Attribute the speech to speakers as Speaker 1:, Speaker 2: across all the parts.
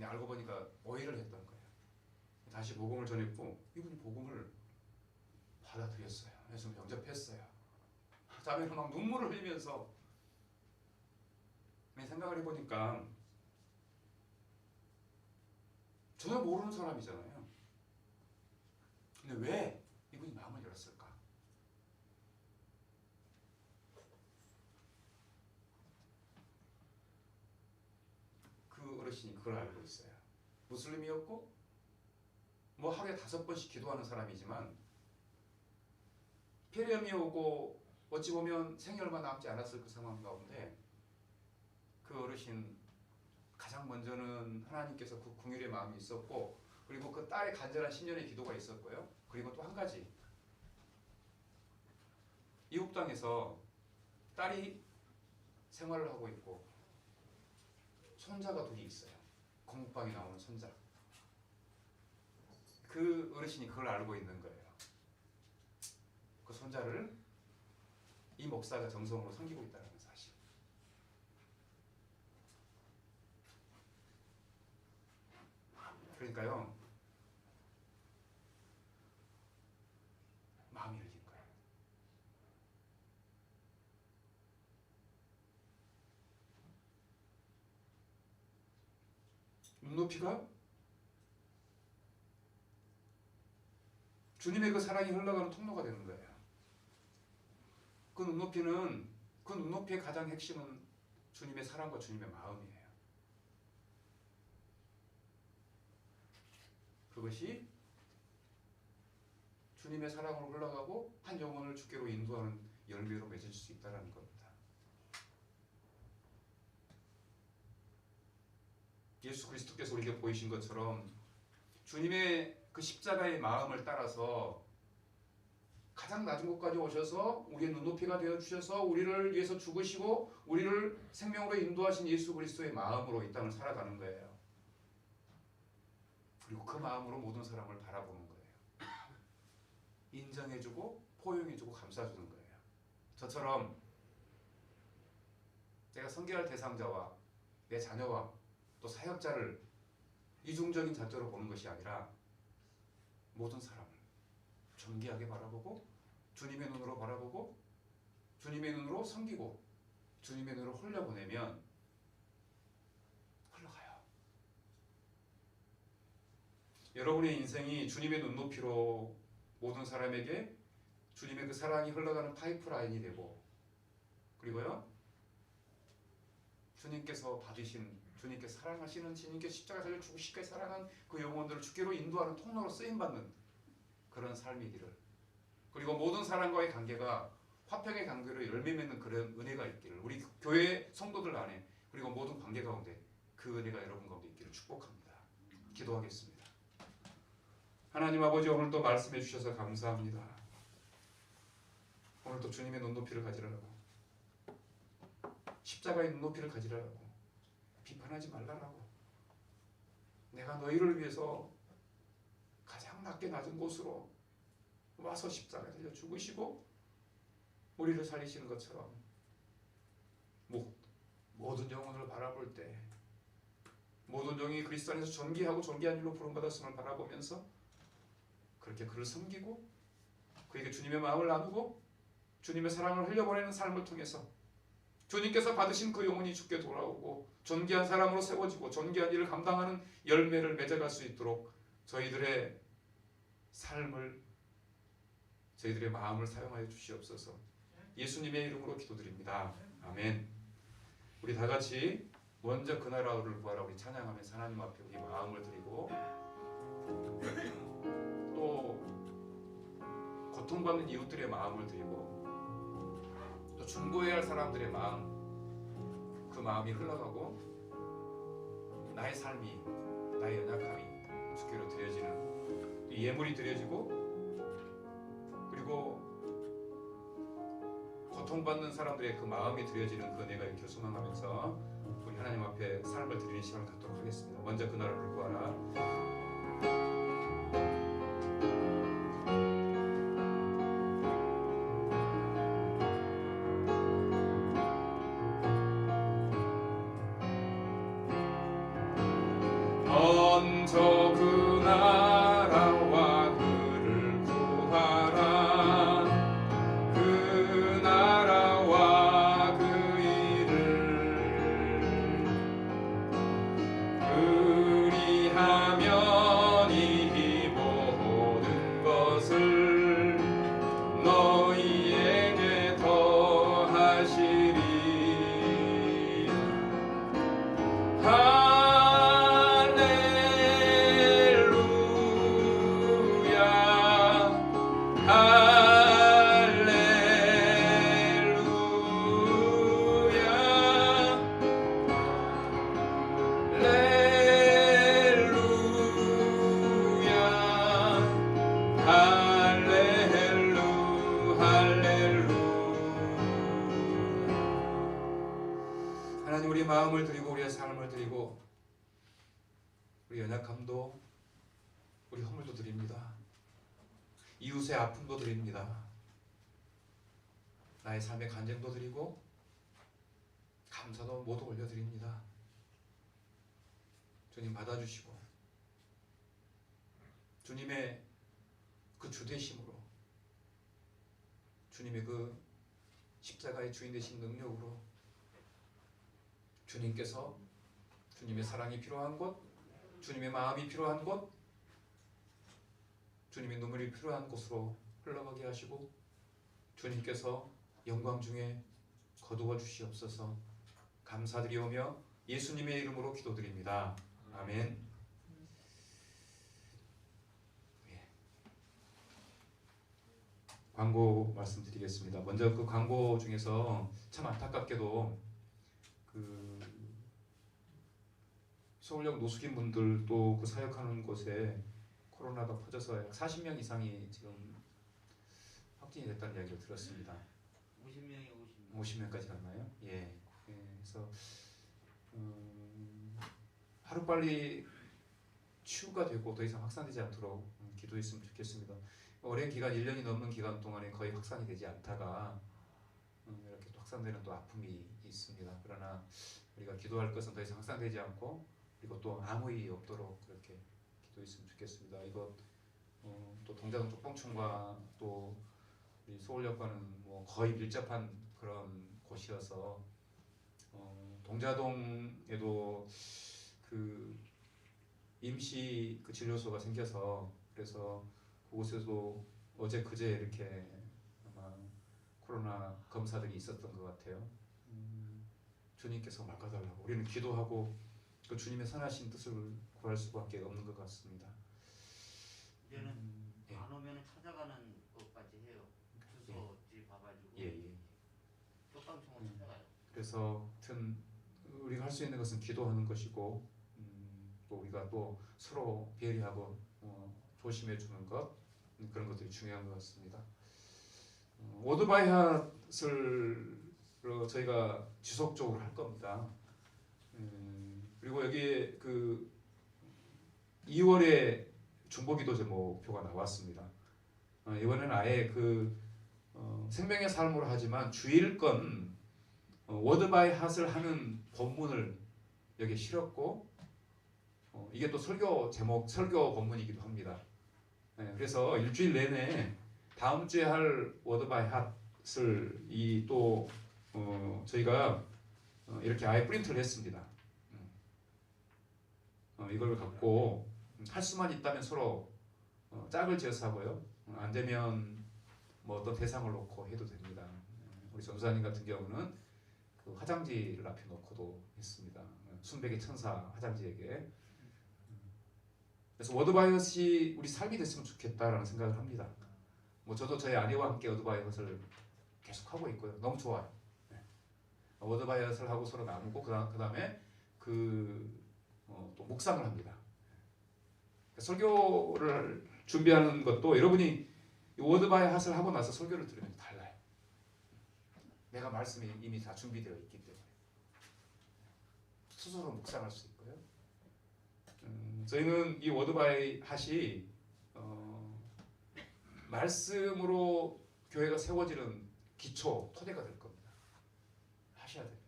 Speaker 1: 근데 알고 보니까 오해를 했던 거예요. 다시 복음을 전했고 이분이 복음을 받아들였어요. 그래서 영접했어요. 자매는 막 눈물을 흘리면서 생각을 해보니까 전혀 모르는 사람이잖아요. 근데 왜 이분이 마음을 열었을까? 그 어르신이 그걸 알고 있어요. 무슬림이었고 뭐 하루에 다섯 번씩 기도하는 사람이지만 폐렴이 오고 어찌 보면 생이 얼마 남지 않았을 그 상황 가운데 그 어르신 가장 먼저는 하나님께서 그 궁율의 마음이 있었고 그리고 그 딸의 간절한 신년의 기도가 있었고요. 그리고 또 한 가지 이국 땅에서 딸이 생활을 하고 있고 손자가 둘이 있어요. 공부방에 나오는 손자. 그 어르신이 그걸 알고 있는 거예요. 그 손자를 이 목사가 정성으로 섬기고 있다는 사실. 그러니까요. 마음이 열린 거예요. 눈 높이가 주님의 그 사랑이 흘러가는 통로가 되는 거예요. 그 눈높이는 그 눈높이의 가장 핵심은 주님의 사랑과 주님의 마음이에요. 그것이 주님의 사랑으로 흘러가고 한 영혼을 주께로 인도하는 열매로 맺을 수 있다는 겁니다. 예수 그리스도께서 우리에게 보이신 것처럼 주님의 그 십자가의 마음을 따라서 가장 낮은 곳까지 오셔서 우리의 눈높이가 되어 주셔서 우리를 위해서 죽으시고 우리를 생명으로 인도하신 예수 그리스도의 마음으로 이 땅을 살아가는 거예요. 그리고 그 마음으로 모든 사람을 바라보는 거예요. 인정해주고 포용해주고 감싸주는 거예요. 저처럼 내가 성결할 대상자와 내 자녀와 또 사역자를 이중적인 잣대로 보는 것이 아니라 모든 사람을 존귀하게 바라보고 주님의 눈으로 바라보고 주님의 눈으로 섬기고 주님의 눈으로 흘려보내면 흘러가요. 여러분의 인생이 주님의 눈높이로 모든 사람에게 주님의 그 사랑이 흘러가는 파이프라인이 되고 그리고요 주님께서 받으신 주님께 사랑하시는 주님께 십자가 달려 죽으시게 사랑한 그 영혼들을 주께로 인도하는 통로로 쓰임 받는 그런 삶이기를 그리고 모든 사람과의 관계가 화평의 관계로 열매 맺는 그런 은혜가 있기를 우리 교회 성도들 안에 그리고 모든 관계 가운데 그 은혜가 여러분 가운데 있기를 축복합니다. 기도하겠습니다. 하나님 아버지 오늘 또 말씀해 주셔서 감사합니다. 오늘 또 주님의 눈높이를 가지라고 십자가의 눈높이를 가지라고 비판하지 말라라고. 내가 너희를 위해서 가장 낮게 낮은 곳으로 와서 십자가에 달려 죽으시고 우리를 살리시는 것처럼 모든 영혼을 바라볼 때 모든 영이 그리스도 안에서 존귀하고 존귀한 일로 부름받았음을 바라보면서 그렇게 그를 섬기고 그에게 주님의 마음을 나누고 주님의 사랑을 흘려보내는 삶을 통해서 주님께서 받으신 그 영혼이 주께 돌아오고 존귀한 사람으로 세워지고 존귀한 일을 감당하는 열매를 맺어갈 수 있도록 저희들의 삶을 저희들의 마음을 사용하여 주시옵소서. 예수님의 이름으로 기도드립니다. 아멘. 우리 다 같이 먼저 그 나라를 구하라 우리 찬양하면서 하나님 앞에 우리 마음을 드리고 또 고통받는 이웃들의 마음을 드리고 또 중보해야 할 사람들의 마음 그 마음이 흘러가고 나의 삶이 나의 연약함이 주께로 드려지는 예물이 드려지고 그리고 고통받는 사람들의 그 마음이 드려지는 그 은혜가 있기를 소망하면서 우리 하나님 앞에 삶을 드리는 시간을 갖도록 하겠습니다. 먼저 그 나라를 구하라. 드립니다. 이웃의 아픔도 드립니다. 나의 삶의 간증도 드리고 감사도 모두 올려드립니다. 주님 받아주시고 주님의 그 주되심으로 주님의 그 십자가의 주인 되신 능력으로 주님께서 주님의 사랑이 필요한 곳, 주님의 마음이 필요한 곳, 주님의 눈물이 필요한 곳으로 흘러가게 하시고 주님께서 영광 중에 거두어 주시옵소서 감사드리오며 예수님의 이름으로 기도드립니다. 아멘. 예. 광고 말씀드리겠습니다. 먼저 그 광고 중에서 참 안타깝게도 그 서울역 노숙인 분들 또 그 사역하는 곳에 코로나가 퍼져서 약 40명 이상이 지금 확진이 됐다는 이야기를 들었습니다.
Speaker 2: 50명이 50명.
Speaker 1: 50명까지 갔나요? 예. 예, 그래서 음, 하루 빨리 치유가 되고 더 이상 확산되지 않도록 음, 기도했으면 좋겠습니다. 오랜 기간 1년이 넘는 기간 동안에 거의 확산이 되지 않다가 음, 이렇게 또 확산되는 또 아픔이 있습니다. 그러나 우리가 기도할 것은 더 이상 확산되지 않고 그리고 또 아무 일 없도록 그렇게 기도했으면 좋겠습니다. 이거 어, 또 동작은 쪽방촌과 또 우리 서울역과는 뭐 거의 밀접한 그런 곳이어서 어, 동자동에도 그 임시 그 진료소가 생겨서 그래서 그곳에도 어제 그제 이렇게 아마 코로나 검사들이 있었던 것 같아요. 음, 주님께서 막아달라고 우리는 기도하고 그 주님의 선하신 뜻을 구할 수밖에 없는 것 같습니다.
Speaker 2: 이제는
Speaker 1: 음, 예.
Speaker 2: 안 오면 찾아가는 것까지 해요. 주소지 봐가지고
Speaker 1: 예, 예.
Speaker 2: 쪽방청을
Speaker 1: 음.
Speaker 2: 찾아가요.
Speaker 1: 그래서 하여튼 우리가 할 수 있는 것은 기도하는 것이고 음, 또 우리가 또 서로 배려하고 어, 조심해 주는 것 음, 그런 것들이 중요한 것 같습니다. 어, 오토바이 핫을 저희가 지속적으로 할 겁니다. 음, 그리고 여기에 그 2월에 중보기도 제목표가 나왔습니다. 어, 이번에는 아예 그 어, 생명의 삶으로 하지만 주일건 어, 워드 바이 핫을 하는 본문을 여기에 실었고 어, 이게 또 설교 제목 설교 본문이기도 합니다. 네, 그래서 일주일 내내 다음 주에 할 워드 바이 핫을 이또 어, 저희가 어, 이렇게 아예 프린트를 했습니다. 음. 어, 이걸 갖고 할 수만 있다면 서로 어, 짝을 지어서 하고요. 어, 안 되면 뭐 어떤 대상을 놓고 해도 됩니다. 음, 우리 전사님 같은 경우는 그 화장지를 앞에 놓고도 했습니다. 순백의 천사 화장지에게. 그래서 워드바이엇이 우리 삶이 됐으면 좋겠다라는 생각을 합니다. 뭐 저도 저희 아내와 함께 워드바이엇을 계속 하고 있고요. 너무 좋아요. 네. 워드바이엇을 하고 서로 나누고 그 다음에 그 어, 또 묵상을 합니다. 설교를 준비하는 것도 여러분이 이 워드바이엇을 하고 나서 설교를 들으면 달라요. 내가 말씀이 이미 다 준비되어 있기 때문에 스스로 묵상할 수 있고요. 음, 저희는 이 워드바이 핫이 어, 말씀으로 교회가 세워지는 기초 토대가 될 겁니다. 하셔야 됩니다.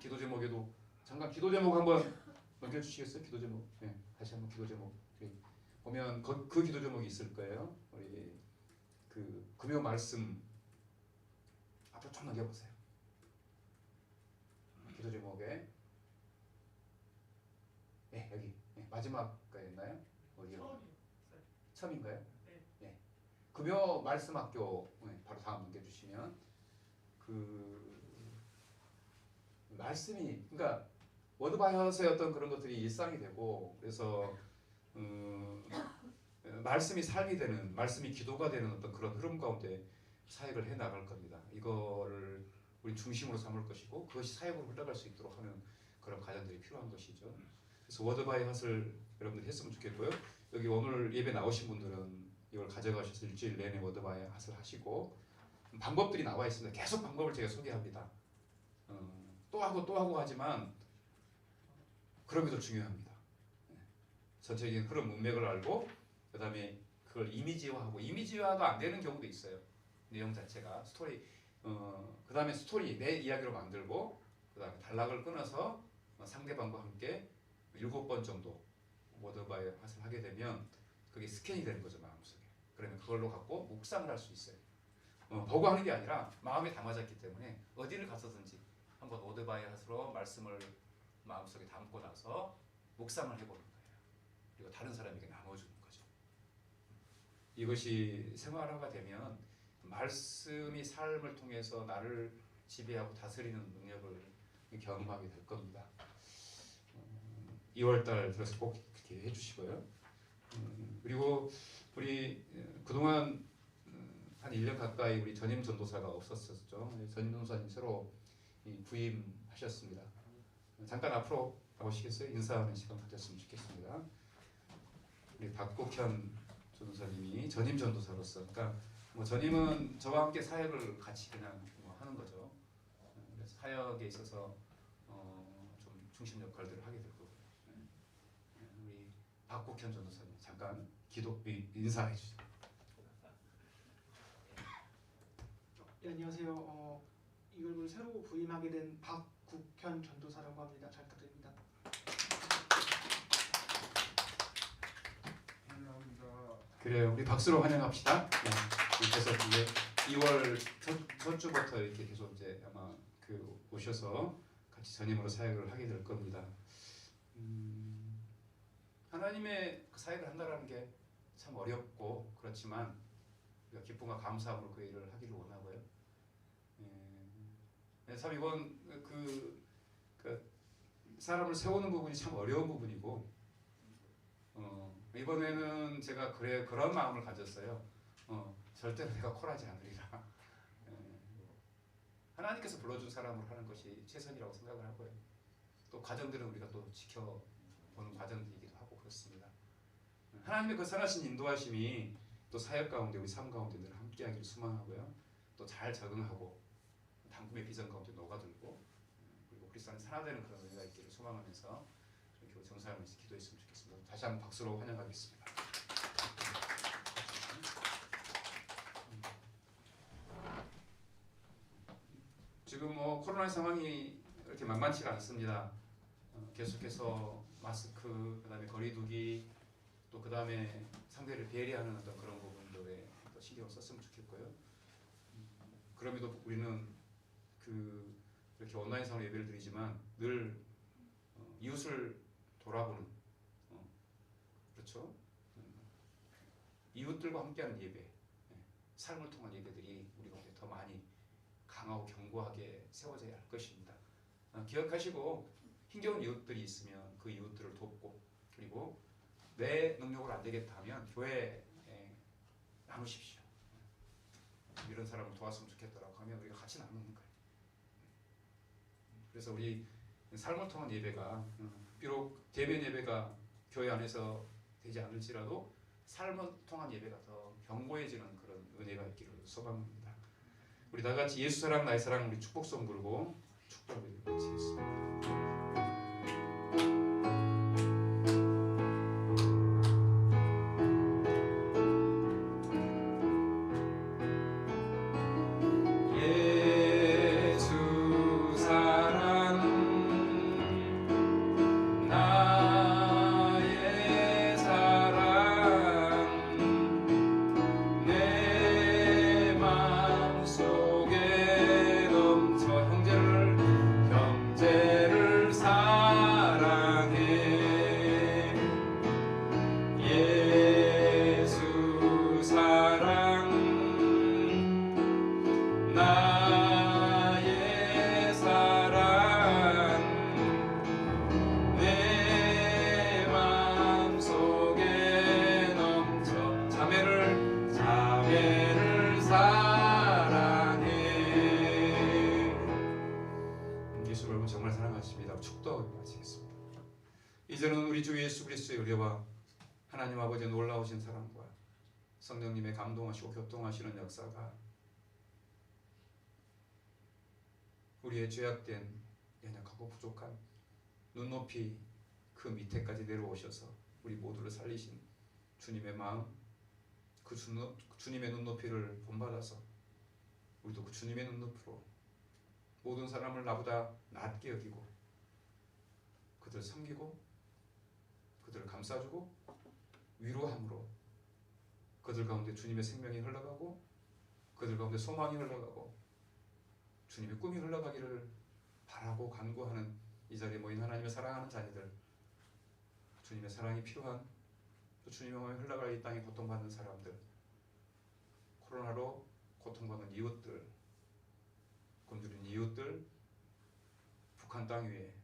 Speaker 1: 기도 제목에도 잠깐 기도 제목 한번 넘겨주시겠어요? 기도 제목. 네, 다시 한번 기도 제목. 네. 보면 그, 그 기도 제목이 있을 거예요. 우리 그 금요 말씀 앞으로 좀 넘겨보세요. 기도 제목에 네 여기 네, 마지막 거였나요? 어디요? 처음인가요?
Speaker 3: 네.
Speaker 1: 금요 말씀 학교 네, 바로 다음 넘겨주시면 그 말씀이 그러니까 워드 바이어스의 어떤 그런 것들이 일상이 되고 그래서 음, 말씀이 삶이 되는 말씀이 기도가 되는 어떤 그런 흐름 가운데 사역을 해 나갈 겁니다. 이거를 우리 중심으로 삼을 것이고 그것이 사역으로 흘러갈 수 있도록 하는 그런 과정들이 필요한 것이죠. 그래서 워드 바이엇을 여러분들 했으면 좋겠고요. 여기 오늘 예배 나오신 분들은 이걸 가져가셔서 일주일 내내 워드 바이엇을 하시고 방법들이 나와 있습니다. 계속 방법을 제가 소개합니다. 어, 또 하고 또 하고 하지만 그런 게 더 중요합니다. 네. 전체적인 흐름 문맥을 알고 그 다음에 그걸 이미지화하고 이미지화가 안 되는 경우도 있어요. 내용 자체가 스토리 어, 그 다음에 스토리 내 이야기로 만들고 그 다음에 단락을 끊어서 어, 상대방과 함께 일곱 번 정도 워드바이 핫을 하게 되면 그게 스캔이 되는 거죠 마음속에. 그러면 그걸로 갖고 묵상을 할 수 있어요. 어, 보고 하는 게 아니라 마음에 담아졌기 때문에 어디를 가서든지 한번 워드바이 핫으로 말씀을 마음속에 담고 나서 묵상을 해보는 거예요. 그리고 다른 사람에게 나눠주는 거죠. 이것이 생활화가 되면 말씀이 삶을 통해서 나를 지배하고 다스리는 능력을 경험하게 될 겁니다. 음, 2월달 들어서 꼭 그렇게 해주시고요. 음, 그리고 우리 어, 그동안 음, 한 1년 가까이 우리 전임 전도사가 없었었죠. 전임 전도사님 새로 이 부임하셨습니다. 잠깐 앞으로 가보시겠어요? 인사하는 시간 가졌으면 좋겠습니다. 우리 박국현 전도사님이 전임 전도사로서, 그러니까 뭐 전임은 저와 함께 사역을 같이 그냥 뭐 하는 거죠. 어, 그래서 사역에 있어서 어, 좀 중심 역할들을 하게 될 거고요. 네. 네, 우리 박국현 전도사님 잠깐 기도 이- 인사해 주시죠.
Speaker 3: 네, 안녕하세요. 어, 이걸 새로 부임하게 된 박 국현 전도사라고 합니다. 잘 부탁드립니다.
Speaker 4: 환영합니다.
Speaker 1: 그래요. 우리 박수로 환영합시다. 네. 그래서 이제 2월 첫, 첫 주부터 이렇게 계속 이제 아마 그 오셔서 같이 전임으로 사역을 하게 될 겁니다. 음, 하나님의 그 사역을 한다라는 게 참 어렵고 그렇지만 우리가 기쁨과 감사함으로 그 일을 하기를 원하고요. 예, 네, 참 이건 그, 그 사람을 세우는 부분이 참 어려운 부분이고 어, 이번에는 제가 그래 그런 마음을 가졌어요. 어, 절대로 내가 콜하지 않으리라. 예, 하나님께서 불러준 사람으로 하는 것이 최선이라고 생각을 하고요. 또 과정들은 우리가 또 지켜보는 과정들이기도 하고 그렇습니다. 하나님의 그 선하신 인도하심이 또 사역 가운데 우리 삶 가운데 늘 함께하기를 소망하고요. 또 잘 적응하고 당금의 비전 가운데 녹아들고 그리고 그리스도 안에 산화되는 그런 은혜가 있기를 소망하면서 이렇게 정사하면서 기도했으면 좋겠습니다. 다시 한번 박수로 환영하겠습니다. 지금 뭐 코로나 상황이 이렇게 만만치가 않습니다. 어, 계속해서 마스크, 그다음에 거리두기, 또 그다음에 상대를 배려하는 어떤 그런 부분들에 또 신경을 썼으면 좋겠고요. 음, 그럼에도 우리는 그 이렇게 온라인상으로 예배를 드리지만 늘 어, 이웃을 돌아보는 어, 그렇죠. 음, 이웃들과 함께하는 예배, 예, 삶을 통한 예배들이 우리 가운데 더 많이 강하고 견고하게 세워져야 할 것입니다. 어, 기억하시고 힘겨운 이웃들이 있으면 그 이웃들을 돕고 그리고 내 능력으로 안 되겠다 하면 교회에 나누십시오. 이런 사람을 도왔으면 좋겠다라고 하면 우리가 같이 나누는 거예요. 그래서 우리 삶을 통한 예배가 음, 비록 대면 예배가 교회 안에서 되지 않을지라도 삶을 통한 예배가 더 견고해지는 그런 은혜가 있기를 소망합니다. 우리 다 같이 예수 사랑 나의 사랑 우리 축복성 부르고 축복을 마치겠습니다. 교통하시는 역사가 우리의 죄악된 연약하고 부족한 눈높이 그 밑에까지 내려오셔서 우리 모두를 살리신 주님의 마음 그 주, 주님의 눈높이를 본받아서 우리도 그 주님의 눈높이로 모든 사람을 나보다 낮게 여기고 그들 섬기고 그들을 감싸주고 위로함으로 그들 가운데 주님의 생명이 흘러가고 그들 가운데 소망이 흘러가고 주님의 꿈이 흘러가기를 바라고 간구하는 이 자리에 모인 하나님의 사랑하는 자녀들 주님의 사랑이 필요한 또 주님의 마음에 흘러갈 이 땅에 고통받는 사람들 코로나로 고통받는 이웃들 굶주린 이웃들 북한 땅 위에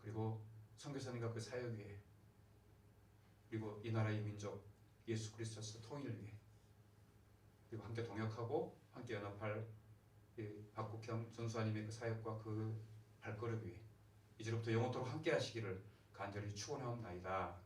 Speaker 1: 그리고 선교사님과 그 사역 위에 그리고 이 나라의 민족 예수 그리스도의 통일 위해 그리고 함께 동역하고 함께 연합할 이 박국형 전수아님의 그 사역과 그 발걸음 위에 이제부터 영원토록 함께 하시기를 간절히 축원하옵나이다.